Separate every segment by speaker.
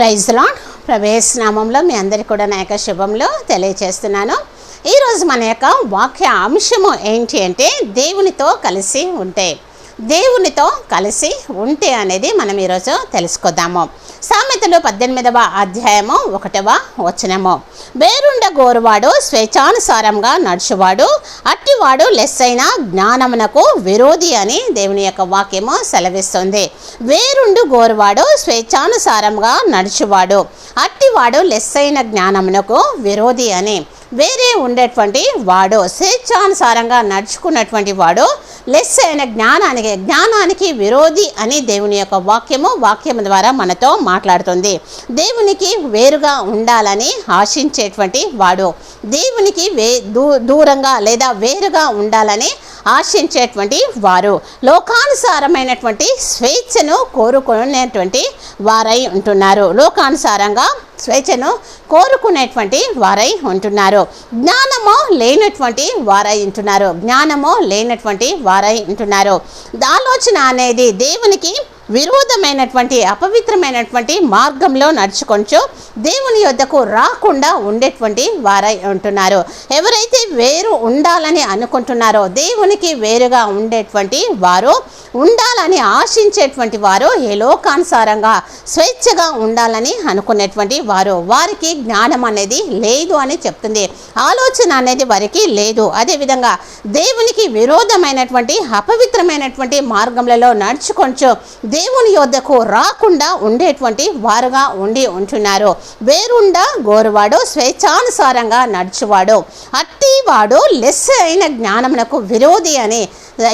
Speaker 1: Praise lord ప్రవేశ నామంలో మీ అందరికీ కూడా నా యొక్క శుభంలో తెలియచేస్తున్నాను. ఈరోజు మన యొక్క వాక్య అంశము ఏంటి అంటే దేవునితో కలిసి ఉంటే. దేవునితో కలిసి ఉంటే అనేది మనం ఈరోజు తెలుసుకుందాము. సామెతలు పద్దెనిమిదవ అధ్యాయము ఒకటవ వచనము. వేరుండ గోరువాడు స్వేచ్ఛానుసారంగా నడుచువాడు అట్టివాడు లెస్సైన జ్ఞానమునకు విరోధి అని దేవుని యొక్క వాక్యము సెలవిస్తుంది. వేరుండు గోరువాడు స్వేచ్ఛానుసారంగా నడుచువాడు అట్టివాడు లెస్సైన జ్ఞానమునకు విరోధి అని. వేరే ఉండేటువంటి వాడు స్వేచ్ఛానుసారంగా నడుచుకున్నటువంటి వాడు లెస్ అయిన జ్ఞానానికి జ్ఞానానికి విరోధి అని దేవుని యొక్క వాక్యము వాక్యం ద్వారా మనతో మాట్లాడుతుంది. దేవునికి వేరుగా ఉండాలని ఆశించేటువంటి వాడు దేవునికి వే దూ దూరంగా లేదా వేరుగా ఉండాలని ఆశించేటువంటి వారు లోకానుసారమైనటువంటి స్వేచ్ఛను కోరుకునేటువంటి వారై ఉంటున్నారు. లోకానుసారంగా స్వేచ్ఛను కోరుకునేటువంటి వారై ఉంటున్నారు. జ్ఞానము లేనటువంటి వారై ఉంటున్నారు. జ్ఞానము లేనటువంటి వారై ఉంటున్నారు. ఆలోచన అనేది దేవునికి విరోధమైనటువంటి అపవిత్రమైనటువంటి మార్గంలో నడుచుకొంచు దేవుని యొద్దకు రాకుండా ఉండేటువంటి వారై ఉంటున్నారు. ఎవరైతే వేరు ఉండాలని అనుకుంటున్నారో దేవునికి వేరుగా ఉండేటువంటి వారు ఉండాలని ఆశించేటువంటి వారు ఏ లోకానుసారంగా స్వేచ్ఛగా ఉండాలని అనుకునేటువంటి వారు. వారికి జ్ఞానం అనేది లేదు అని చెప్తుంది. ఆలోచన అనేది వారికి లేదు. అదేవిధంగా దేవునికి విరోధమైనటువంటి అపవిత్రమైనటువంటి మార్గంలో నడుచుకొంచు దేవుని యొద్దకు రాకుండా ఉండేటువంటి వారుగా ఉండి ఉంటున్నారు. వేరుండ గోరువాడు స్వేచ్ఛానుసారంగా నడుచువాడు అట్టివాడు లెస్ అయిన జ్ఞానమునకు విరోధి అని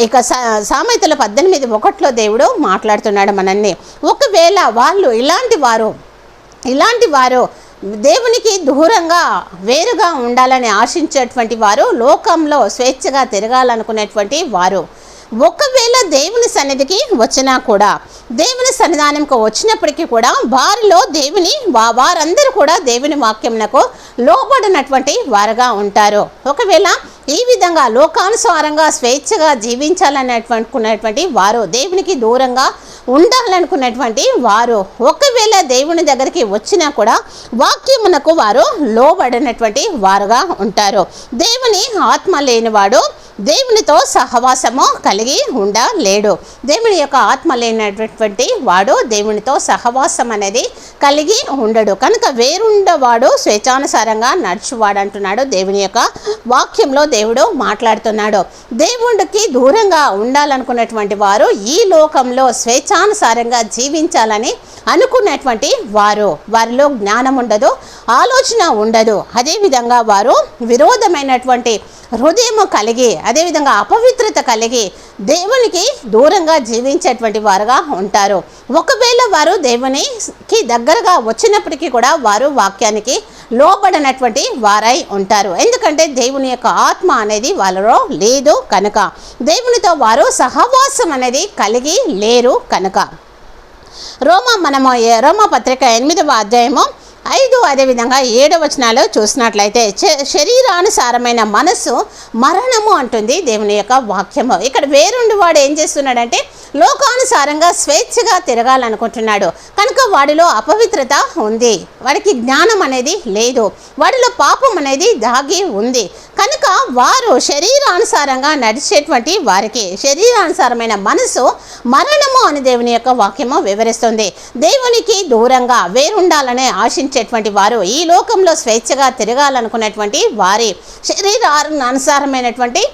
Speaker 1: ఇక సా సామెతల పద్దెనిమిది ఒకటిలో దేవుడు మాట్లాడుతున్నాడు మనల్ని. ఒకవేళ వాళ్ళు ఇలాంటి వారు ఇలాంటి వారు దేవునికి దూరంగా వేరుగా ఉండాలని ఆశించేటువంటి వారు లోకంలో స్వేచ్ఛగా తిరగాలనుకునేటువంటి వారు. ఒకవేళ దేవుని సన్నిధికి వచ్చినా కూడా దేవుని సన్నిధానంకు వచ్చినప్పటికీ కూడా వారిలో దేవుని వా వారందరూ కూడా దేవుని వాక్యమునకు లోబడినటువంటి వారుగా ఉంటారు. ఒకవేళ ఈ విధంగా లోకానుసారంగా స్వేచ్ఛగా జీవించాలనుకున్నటువంటి వారు దేవునికి దూరంగా ఉండాలనుకున్నటువంటి వారు ఒకవేళ దేవుని దగ్గరికి వచ్చినా కూడా వాక్యమునకు వారు లోబడినటువంటి వారుగా ఉంటారు. దేవుని ఆత్మ లేనివాడు దేవునితో సహవాసము కలిగి ఉండలేడు. దేవుని యొక్క ఆత్మ లేనటువంటి వాడు దేవునితో సహవాసం అనేది కలిగి ఉండడు. కనుక వేరుండవాడు స్వేచ్ఛానుసారంగా నడుచువాడు అంటున్నాడు దేవుని యొక్క వాక్యంలో దేవుడు మాట్లాడుతున్నాడు. దేవుడికి దూరంగా ఉండాలనుకున్నటువంటి వారు ఈ లోకంలో స్వేచ్ఛానుసారంగా జీవించాలని అనుకున్నటువంటి వారు. వారిలో జ్ఞానం ఉండదు ఆలోచన ఉండదు. అదేవిధంగా వారు విరోధమైనటువంటి హృదయము కలిగి అదేవిధంగా అపవిత్రత కలిగి దేవునికి దూరంగా జీవించేటువంటి వారుగా ఉంటారు. ఒకవేళ వారు దేవునికి దగ్గరగా వచ్చినప్పటికీ కూడా వారు వాక్యానికి లోబడినటువంటి వారై ఉంటారు. ఎందుకంటే దేవుని యొక్క ఆత్మ అనేది వాళ్ళలో లేదు కనుక. దేవునితో వారు సహవాసం అనేది కలిగి లేరు కనుక. రోమా మనము రోమ రోమా పత్రిక ఎనిమిదవ అధ్యాయము ఐదు అదేవిధంగా ఏడవ వచనాలు చూసినట్లయితే శ- శరీరానుసారమైన మనస్సు మరణము అంటుంది దేవుని యొక్క వాక్యము. ఇక్కడ వేరుండి వాడు ఏం చేస్తున్నాడంటే లోకానుసారంగా స్వేచ్ఛగా తిరగాలనుకుంటున్నాడు. కనుక వాడిలో అపవిత్రత ఉంది. వాడికి జ్ఞానం అనేది లేదు. వాడిలో పాపం అనేది దాగి ఉంది. కనుక వారు శరీరానుసారంగా నడిచేటువంటి వారికి శరీరానుసారమైన మనసు మరణము అని దేవుని యొక్క వాక్యము వివరిస్తుంది. దేవునికి దూరంగా వేరుండాలని ఆశించేటువంటి వారు ఈ లోకంలో స్వేచ్ఛగా తిరగాలనుకునేటువంటి వారి శరీరానుసారమైనటువంటి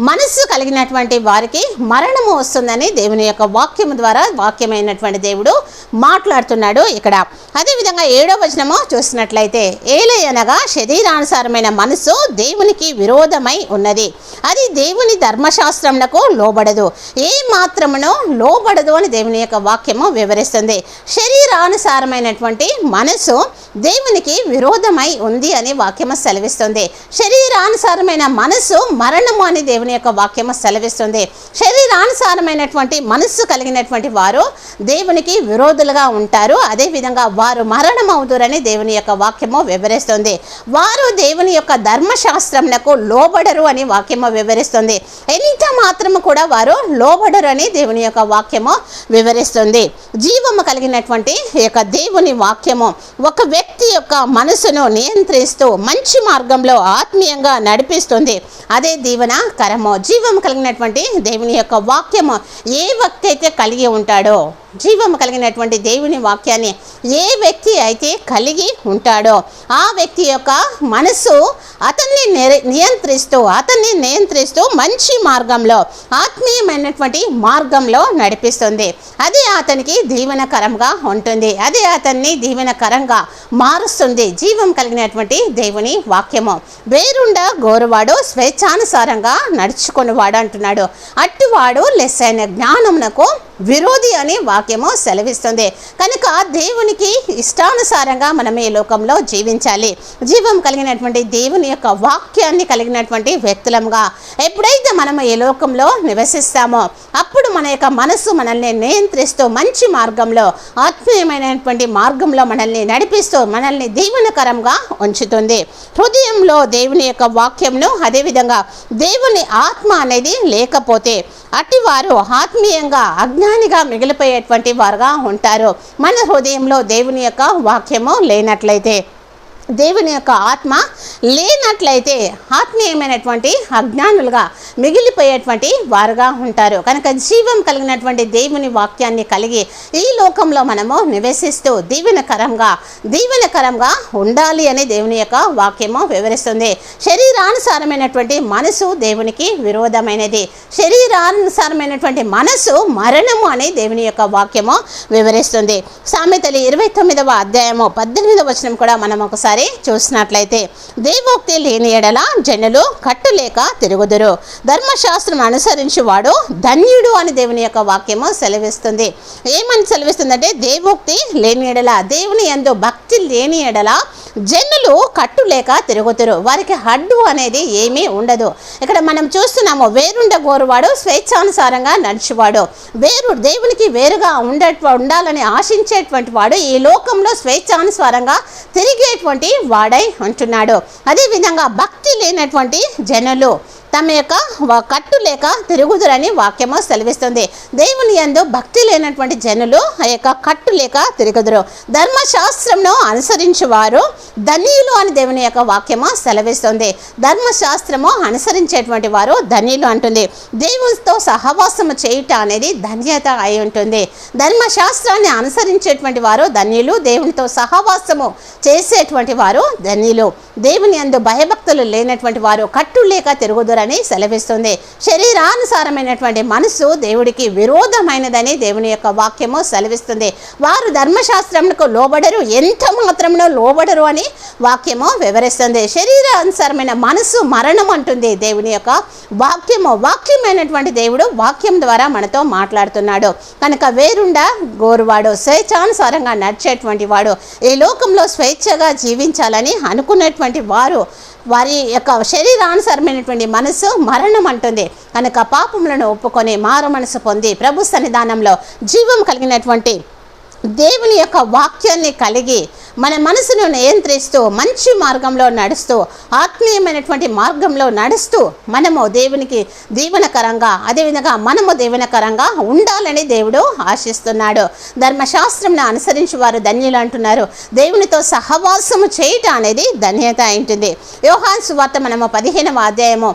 Speaker 1: మనస్సు కలిగినటువంటి వారికి మరణము వస్తుందని దేవుని యొక్క వాక్యం ద్వారా వాక్యమైనటువంటి దేవుడు మాట్లాడుతున్నాడు ఇక్కడ. అదేవిధంగా ఏడో వచనము చూసినట్లయితే ఏలయనగా శరీరానుసారమైన మనస్సు దేవునికి విరోధమై ఉన్నది. అది దేవుని ధర్మశాస్త్రమునకు లోబడదు. ఏ మాత్రమును లోబడదు అని దేవుని యొక్క వాక్యము వివరిస్తుంది. శరీరానుసారమైనటువంటి మనసు దేవునికి విరోధమై ఉంది అని వాక్యము సెలవిస్తుంది. శరీరానుసారమైన మనసు మరణము అని దేవుని దేవుని యొక్క వాక్యము సెలవిస్తుంది. శరీరానుసారమైనటువంటి మనస్సు కలిగినటువంటి వారు దేవునికి విరోధులుగా ఉంటారు. అదేవిధంగా వారు మరణం అవుతురని దేవుని యొక్క వాక్యము వివరిస్తుంది. వారు దేవుని యొక్క ధర్మశాస్త్రములకు లోబడరు అని వాక్యము వివరిస్తుంది. ఎంత మాత్రము కూడా వారు లోబడరు అని దేవుని యొక్క వాక్యము వివరిస్తుంది. జీవము కలిగినటువంటి యొక్క దేవుని వాక్యము ఒక వ్యక్తి యొక్క మనసును నియంత్రిస్తూ మంచి మార్గంలో ఆత్మీయంగా నడిపిస్తుంది. అదే దీవెన ఆధారము జీవం కలిగినటువంటి దేవుని యొక్క వాక్యము ఏ వ్యక్తి అయితే కలిగి ఉంటాడో జీవం కలిగినటువంటి దేవుని వాక్యాన్ని ఏ వ్యక్తి అయితే కలిగి ఉంటాడో ఆ వ్యక్తి యొక్క మనసు అత నియంత్రిస్తూ అతన్ని నియంత్రిస్తూ మంచి మార్గంలో ఆత్మీయమైనటువంటి మార్గంలో నడిపిస్తుంది. అది అతనికి దీవెనకరంగా ఉంటుంది. అది అతన్ని దీవెనకరంగా మారుస్తుంది. జీవం కలిగినటువంటి దేవుని వాక్యము. వేరుండ గోరువాడు స్వేచ్ఛానుసారంగా నడుచుకునేవాడు అంటున్నాడు. అట్టువాడు అయిన జ్ఞానమునకు విరోధి అని వాక్యము సెలవిస్తుంది. కనుక దేవునికి ఇష్టానుసారంగా మనం ఈ లోకంలో జీవించాలి. జీవం కలిగినటువంటి దేవుని యొక్క వాక్యాన్ని కలిగినటువంటి వ్యక్తులంగా ఎప్పుడైతే మనం ఈ లోకంలో నివసిస్తామో అప్పుడు మన యొక్క మనసు మనల్ని నియంత్రిస్తూ మంచి మార్గంలో ఆత్మీయమైనటువంటి మార్గంలో మనల్ని నడిపిస్తూ మనల్ని దీవెనకరంగా ఉంచుతుంది. హృదయంలో దేవుని యొక్క వాక్యంను అదేవిధంగా దేవుని ఆత్మ అనేది లేకపోతే అటివారు ఆత్మీయంగా అజ్ఞానిగా మిగిలిపోయేటువంటి వారుగా ఉంటారు. మన హృదయంలో దేవుని యొక్క వాక్యము లేనట్లయితే దేవుని యొక్క ఆత్మ లేనట్లయితే ఆత్మీయమైనటువంటి అజ్ఞానులుగా మిగిలిపోయేటువంటి వారుగా ఉంటారు. కనుక జీవం కలిగినటువంటి దేవుని వాక్యాన్ని కలిగి ఈ లోకంలో మనము నివసిస్తూ దీవెనకరంగా దీవెనకరంగా ఉండాలి అని దేవుని యొక్క వాక్యము వివరిస్తుంది. శరీరానుసారమైనటువంటి మనసు దేవునికి విరోధమైనది. శరీరానుసారమైనటువంటి మనసు మరణము అని దేవుని యొక్క వాక్యము వివరిస్తుంది. సామెతలు ఇరవై తొమ్మిదవ అధ్యాయము పద్దెనిమిదవ వచనం కూడా మనం ఒకసారి చూసినట్లయితే దేవోక్తి లేని ఎడల జనులు కట్టులేక తిరుగుదురు. ధర్మశాస్త్రం అనుసరించేవాడు ధన్యుడు అని దేవుని యొక్క వాక్యము సెలవిస్తుంది. ఏమని సెలవిస్తుందంటే దేవోక్తి లేని ఎడల దేవుని ఎందు భక్తి లేని ఎడల కట్టు లేక తిరుగుతురు. వారికి హడ్డు అనేది ఏమీ ఉండదు. ఇక్కడ మనం చూస్తున్నాము వేరుండ గోరువాడు స్వేచ్ఛానుసారంగా నడిచేవాడు. వేరు దేవునికి వేరుగా ఉండ ఉండాలని ఆశించేటువంటి వాడు ఈ లోకంలో స్వేచ్ఛానుసారంగా తిరిగేటువంటి వాడై ఉంటున్నాడు. అదేవిధంగా భక్తి లేనటువంటి జనులు. తమ యొక్క కట్టు లేక తిరుగుదురని వాక్యము సెలవిస్తుంది. దేవుని యందు భక్తి లేనటువంటి జనులు ఆ యొక్క కట్టు లేక తిరుగుదురు. ధర్మశాస్త్రంను అనుసరించేవారు ధనియులు అని దేవుని యొక్క వాక్యము సెలవిస్తుంది. ధర్మశాస్త్రము అనుసరించేటువంటి వారు ధనియులు అంటుంది. దేవునితో సహవాసము చేయుట అనేది ధన్యత అయి ఉంటుంది. ధర్మశాస్త్రాన్ని అనుసరించేటువంటి వారు ధన్యులు దేవునితో సహవాసము చేసేటువంటి వారు ధన్యులు. దేవుని అందు భయభక్తులు లేనటువంటి వారు కట్టు లేక తిరుగుదురని సెలవిస్తుంది. శరీరానుసారమైనటువంటి మనసు దేవుడికి విరోధమైనదని దేవుని యొక్క వాక్యము సెలవిస్తుంది. వారు ధర్మశాస్త్రమునకు లోబడరు ఎంత మాత్రమునో లోబడరు అని వాక్యము వివరిస్తుంది. శరీరానుసారమైన మనసు మరణం అంటుంది దేవుని యొక్క వాక్యము. వాక్యమైనటువంటి దేవుడు వాక్యం ద్వారా మనతో మాట్లాడుతున్నాడు. కనుక వేరుండ గోరువాడు స్వేచ్ఛానుసారంగా నడిచేటువంటి వాడు ఈ లోకంలో స్వేచ్ఛగా జీవించాలని అనుకున్నటువంటి వారు వారి యొక్క శరీరానుసరమైనటువంటి మనసు మరణం అంటుంది. కనుక పాపములను ఒప్పుకొని మారు మనసు పొంది ప్రభు సన్నిధానంలో జీవం కలిగినటువంటి దేవుని యొక్క వాక్యాన్ని కలిగి మన మనసును నియంత్రిస్తూ మంచి మార్గంలో నడుస్తూ ఆత్మీయమైనటువంటి మార్గంలో నడుస్తూ మనము దేవునికి దీవనకరంగా అదేవిధంగా మనము దీవనకరంగా ఉండాలని దేవుడు ఆశిస్తున్నాడు. ధర్మశాస్త్రంను అనుసరించి వారు ధన్యులు అంటున్నారు. దేవునితో సహవాసము చేయటం అనేది ధన్యత అయింటుంది. యోహాన్ సువార్త మనము పదిహేనవ అధ్యాయము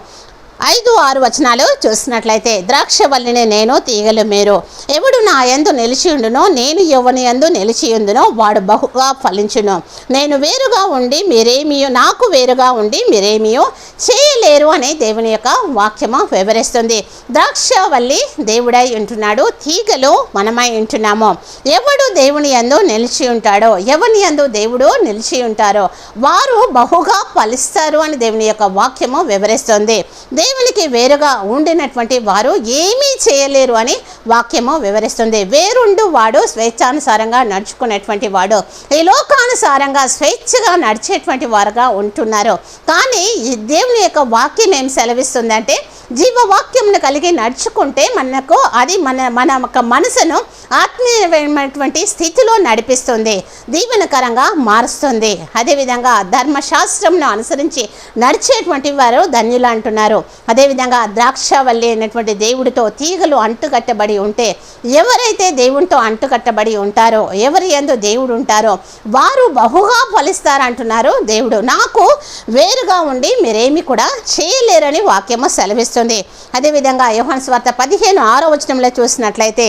Speaker 1: ఐదు ఆరు వచనాలు చూసినట్లయితే ద్రాక్షవల్లిని నేను తీగలు మీరు. ఎవడు నా యందు నిలిచి ఉండునో నేను ఎవని యందు నిలిచియుందునో వాడు బహుగా ఫలించును. నేను వేరుగా ఉండి మీరేమియో నాకు వేరుగా ఉండి మీరేమియో చేయలేరు అనే దేవుని యొక్క వాక్యము వివరిస్తుంది. ద్రాక్షవల్లి దేవుడై ఉంటున్నాడు తీగలు మనమై ఉంటున్నాము. ఎవడు దేవుని యందు నిలిచి ఉంటాడో ఎవని యందు దేవుడు నిలిచి ఉంటారో వారు బహుగా ఫలిస్తారు అని దేవుని యొక్క వాక్యము వివరిస్తుంది. దేవునికి వేరుగా ఉండినటువంటి వారు ఏమీ చేయలేరు అని వాక్యము వివరిస్తుంది. వేరుండు వాడు స్వేచ్ఛానుసారంగా నడుచుకునేటువంటి వాడు. ఈ లోకానుసారంగా స్వేచ్ఛగా నడిచేటువంటి వారుగా ఉంటున్నారు. కానీ ఈ దేవుని యొక్క వాక్యం ఏం సెలవిస్తుందంటే జీవవాక్యంను కలిగి నడుచుకుంటే మనకు అది మన మన యొక్క మనసును ఆత్మీయమైనటువంటి స్థితిలో నడిపిస్తుంది. దీవెనకరంగా మారుస్తుంది. అదేవిధంగా ధర్మశాస్త్రంను అనుసరించి నడిచేటువంటి వారు ధన్యులు అంటున్నారు. అదేవిధంగా ద్రాక్షవల్లి అయినటువంటి దేవుడితో తీగలు అంటుకట్టబడి ఉంటే ఎవరైతే దేవునితో అంటుకట్టబడి ఉంటారో ఎవరి ఎందు దేవుడు ఉంటారో వారు బహుగా ఫలిస్తారంటున్నారు దేవుడు. నాకు వేరుగా ఉండి మీరేమి కూడా చేయలేరని వాక్యము సెలవిస్తుంది. అదేవిధంగా యోహన్ స్వార్త పదిహేను ఆరో వచనంలో చూసినట్లయితే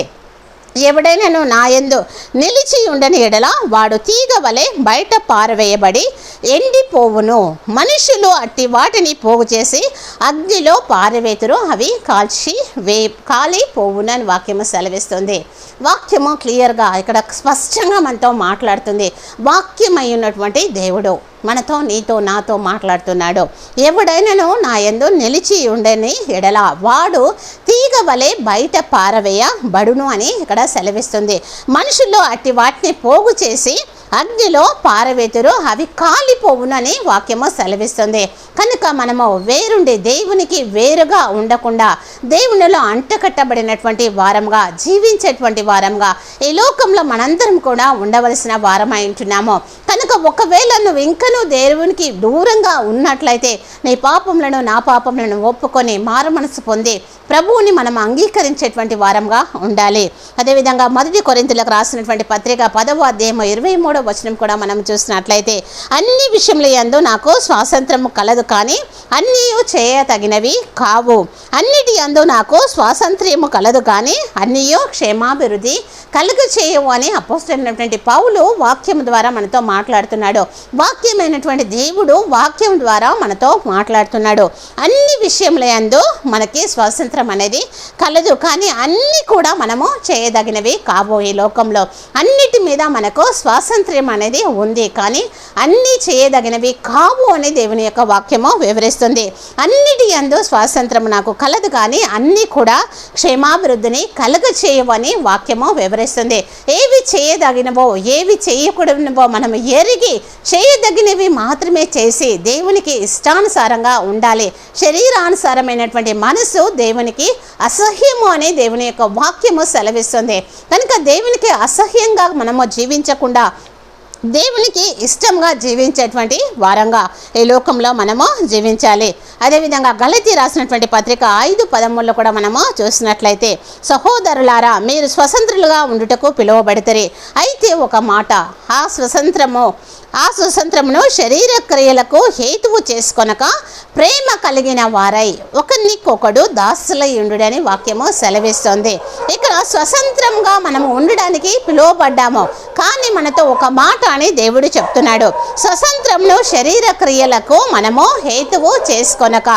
Speaker 1: ఎవడైనను నాయందు నిలిచి ఉండని ఎడల వాడు తీగ వలె బయట పారవేయబడి ఎండిపోవును. మనుషులు అట్టి వాటిని పోగు చేసి అగ్నిలో పారవేతురు. అవి కాల్చి వే కాలిపోవును అని వాక్యము సెలవిస్తుంది. వాక్యము క్లియర్గా ఇక్కడ స్పష్టంగా మనతో మాట్లాడుతుంది. వాక్యమై ఉన్నటువంటి దేవుడు. మనతో నీతో నాతో మాట్లాడుతున్నాడు. ఎవడైనను నా ఎందు నిలిచి ఉండని ఎడల. వాడు తీగ వలె బయట పారవేయ బడును అని ఇక్కడ సెలవిస్తుంది. మనుషుల్లో అట్టి వాటిని పోగు చేసి అగ్నిలో పారవేతురు అవి కాలిపోవునని వాక్యము సెలవిస్తుంది. కనుక మనము వేరుండి దేవునికి వేరుగా ఉండకుండా దేవునిలో అంటకట్టబడినటువంటి వారంగా జీవించేటువంటి వారంగా ఈ లోకంలో మనందరం కూడా ఉండవలసిన వారమై ఉంటున్నాము. కనుక ఒకవేళ నువ్వు ఇంకనూ దేవునికి దూరంగా ఉన్నట్లయితే నీ పాపములను నా పాపములను ఒప్పుకొని మారు మనసు పొంది ప్రభువుని మనం అంగీకరించేటువంటి వారంగా ఉండాలి. అదేవిధంగా మొదటి కొరింతలకు రాసినటువంటి పత్రిక పదవ అధ్యాయం ఇరవై మూడో వచనం కూడా మనం చూసినట్లయితే అన్ని విషయముల యందు నాకు స్వాతంత్రము కలదు కానీ అన్నీ చేయతగినవి కావు. అన్నిటి యందు నాకు స్వాతంత్ర్యము కలదు కానీ అన్నీ క్షేమాభివృద్ధి కలుగు చేయవు అని అపోస్తున్నటువంటి పౌలు వాక్యం ద్వారా మనతో మాట్లాడుతున్నాడు. వాక్యమైనటువంటి దేవుడు వాక్యం ద్వారా మనతో మాట్లాడుతున్నాడు. అన్ని విషయముల యందు మనకి స్వాతంత్రం అనేది కలదు. కానీ అన్నీ కూడా మనము చేయదగినవి కాబోయే ఈ లోకంలో. అన్నిటి మీద మనకు స్వాతంత్ర్యం అనేది ఉంది. కానీ అన్నీ చేయదగినవి కావు అని దేవుని యొక్క వాక్యము వివరిస్తుంది. అన్నిటి యందు స్వాతంత్రం నాకు కలదు. కానీ అన్నీ కూడా క్షేమాభివృద్ధిని కలగ చేయవని వాక్యము వివరిస్తుంది. ఏవి చేయదగినవో ఏవి చేయకూడనివో మనం ఎరిగి చేయదగినవి మాత్రమే చేసి దేవునికి ఇష్టానుసారంగా ఉండాలి. శరీరానుసారమైనటువంటి మనసు దేవుని దేవునికి అసహ్యము అనే దేవుని యొక్క వాక్యము సెలవిస్తుంది. కనుక దేవునికి అసహ్యంగా మనము జీవించకుండా దేవునికి ఇష్టంగా జీవించేటువంటి వారంగా ఈ లోకంలో మనము జీవించాలి. అదేవిధంగా గలతీ రాసినటువంటి పత్రిక ఐదు పదముల్లో కూడా మనము చూసినట్లయితే సహోదరులారా మీరు స్వతంత్రులుగా ఉండుటకు పిలువబడితే అయితే ఒక మాట ఆ స్వతంత్రము ఆ స్వతంత్రమును శరీర క్రియలకు హేతువు చేసుకొనక ప్రేమ కలిగిన వారై ఒకరికొకడు దాసులై ఉండుడని వాక్యము సెలవిస్తోంది. ఇక్కడ స్వతంత్రంగా మనము ఉండడానికి పిలువబడ్డాము. కానీ మనతో ఒక మాట అని దేవుడు చెప్తున్నాడు స్వతంత్రంలో శరీర క్రియలకు మనము హేతువు చేసుకొనక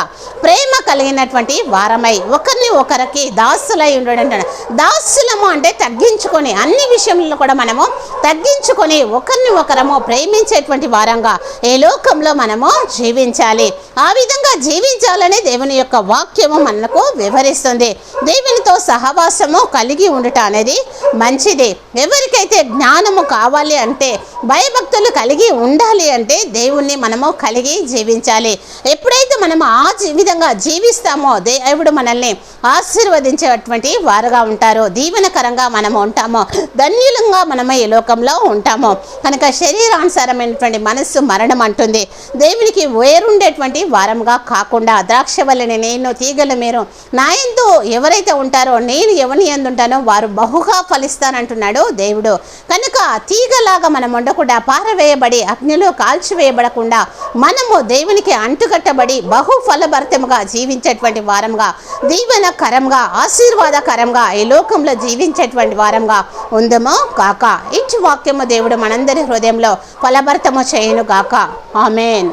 Speaker 1: ప్రేమ కలిగినటువంటి వారమై ఒకరిని ఒకరికి దాసులై ఉండడం దాసులము అంటే తగ్గించుకొని అన్ని విషయంలో కూడా మనము తగ్గించుకొని ఒకరిని ఒకరము ప్రేమించేటువంటి వారంగా ఏ లోకంలో మనము జీవించాలి. ఆ విధంగా జీవించాలని దేవుని యొక్క వాక్యము మనకు వివరిస్తుంది. దేవునితో సహవాసము కలిగి ఉండటం అనేది మంచిది. ఎవరికైతే జ్ఞానము కావాలి అంటే భయభక్తులు కలిగి ఉండాలి అంటే దేవుణ్ణి మనము కలిగి జీవించాలి. ఎప్పుడైతే మనము ఆ జీ- విధంగా జీవిస్తామో దేవుడు మనల్ని ఆశీర్వదించేటువంటి వారుగా ఉంటారో. దీవెనకరంగా మనము ఉంటామో. ధన్యులంగా మనము ఈ లోకంలో ఉంటాము. కనుక శరీరానుసారమైనటువంటి మనస్సు మరణం అంటుంది. దేవునికి వేరుండేటువంటి వారంగా కాకుండా ద్రాక్ష వల్లని నేను తీగలు మీరు నాయంతో ఎవరైతే ఉంటారో నేను ఎవరిని ఎందుంటానో వారు బహుగా ఫలిస్తానంటున్నాడు దేవుడు. కనుక తీగలాగా మనం ఉండకుండా పారవేయబడి అగ్నిలో కాల్చివేయబడకుండా మనము దేవునికి అంటుకట్టబడి బహు ఫలభరితముగా జీవించేటువంటి వారంగా దీవెనకరంగా ఆశీర్వాదకరంగా ఈ లోకంలో జీవించేటువంటి వారంగా ఉందమో కాక. ఇచ్చి వాక్యము దేవుడు మనందరి హృదయంలో ఫలభరితము చేయను గాక. ఆమెన్.